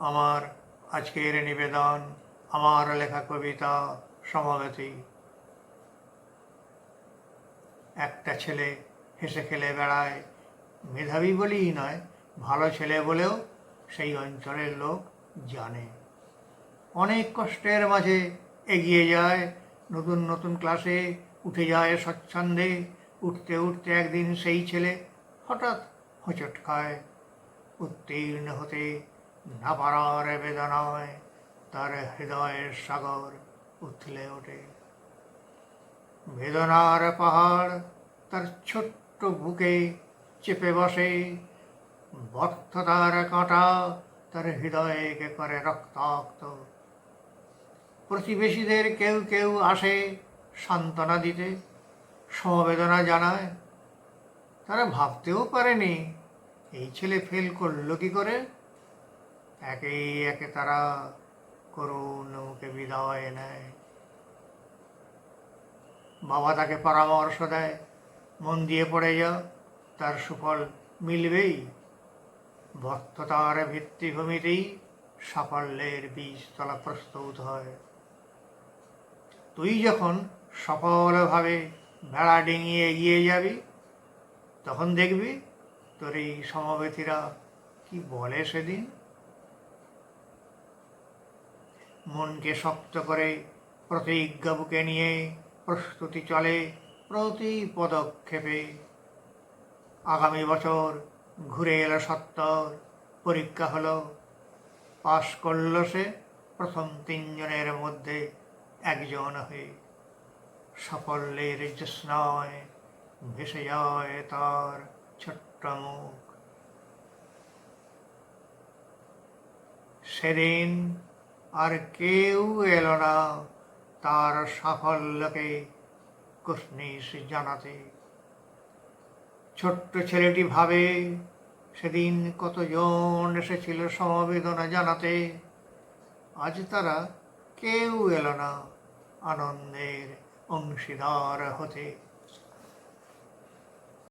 আমার আজকের নিবেদন, আমার লেখা কবিতা সমবেতী। একটা ছেলে হেসে খেলে বেড়ায়, মেধাবী বলেই নয়, ভালো ছেলে বলেও সেই অঞ্চলের লোক জানে। অনেক কষ্টের মাঝে এগিয়ে যায়, নতুন নতুন ক্লাসে উঠে যায় স্বচ্ছন্দে, উঠতে উঠতে একদিন সেই ছেলে হঠাৎ হোঁচট খায়। উত্তীর্ণ হতে না পারার বেদনায় তার হৃদয়ের সাগর উথলে ওঠে। বেদনার পাহাড় তার ছোট্ট বুকে চেপে বসে বর্থতার কাঁটা তার হৃদয়কে করে রক্তাক্ত। প্রতিবেশীদের কেউ কেউ আসে সান্ত্বনা দিতে, সমবেদনা জানায়। তারা ভাবতেও পারেনি, এই ছেলে ফেল করল কি করে? একে একে তারা করুণ মুখে বিদায় নেয়। বাবা তাকে পরামর্শ দেয়, মন দিয়ে পড়ে যা, তার সুফল মিলবেই। বর্ততার ভিত্তিভূমিতেই সাফল্যের বীজতলা প্রস্তুত হয়। তুই যখন সফলভাবে ভেড়া ডিঙিয়ে এগিয়ে যাবি, তখন দেখবি তোর এই সমবেতীরা কি বলে সেদিন? মনকে শক্ত করে প্রতিজ্ঞা বুকে নিয়ে প্রস্তুতি চলে প্রতি পদক্ষেপে। আগামী বছর ঘুরে এলো সত্তর, পরীক্ষা হলো। পাশ করল সে প্রথম তিনজনের মধ্যে একজন হয়ে। সাফল্যের জ্যোৎস্নায় ভেসে যায় তার ছোট্ট মুখ। সেদিন আর কেউ এলো না তার সাফল্যকে কুসনিস জানাতে। ছোট্ট ছেলেটি ভাবে, সেদিন কতজন এসেছিল সমবেদনা জানাতে? আজ তারা কেউ এলো না আনন্দের অংশীদার হতে।